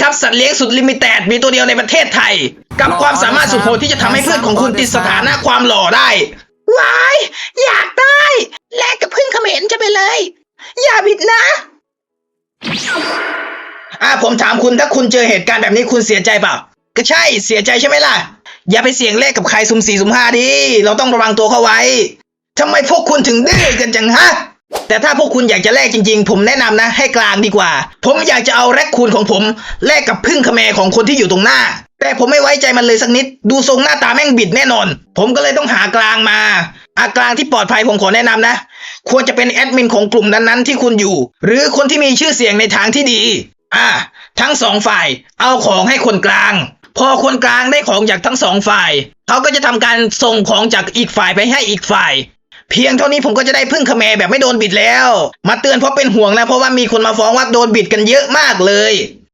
ครับสัตว์เลี้ยงสุดลิมิเต็ดมีตัวเดียวในประเทศไทย กับความสามารถสุดโหดที่จะทำให้เพื่อนของคุณติดสถานะความหล่อได้วายอยากได้ แลกกับเพึ่งเขมรจะไปเลย อย่าบิดนะอ่าผมถามคุณถ้าคุณเจอเหตุการณ์แบบนี้คุณเสียใจเปล่าก็ใช่เสียใจใช่ไหมล่ะ อย่าไปเสี่ยงเลขกับใครสุ่มสี่สุ่มห้าดิเราต้องระวังตัวเข้าไว้ทำไมพวกคุณถึงดื้อกันจังฮะ แต่ถ้าพวกคุณอยากจะแลกจริงๆ ผมแนะนำนะ ให้กลางดีกว่า ผมอยากจะเอาแรคคูนของผมแลกกับพึ่งขแมของคนที่อยู่ตรงหน้า แต่ผมไม่ไว้ใจมันเลยสักนิด ดูทรงหน้าตาแม่งบิดแน่นอน ผมก็เลยต้องหากลางมา อากลางที่ปลอดภัยผมขอแนะนำนะ ควรจะเป็นแอดมินของกลุ่มนั้นๆที่คุณอยู่ หรือคนที่มีชื่อเสียงในทางที่ดี อ่า ทั้งสองฝ่าย เอาของให้คนกลาง พอคนกลางได้ของจากทั้งสองฝ่าย เขาก็จะทำการส่งของจากอีกฝ่ายไปให้อีกฝ่าย เพียงเท่านี้ผมก็จะได้พึ่งขแมแบบไม่โดนบิดแล้ว มาเตือนเพราะเป็นห่วงนะเพราะว่ามีคนมาฟ้องว่าโดนบิดกันเยอะมากเลย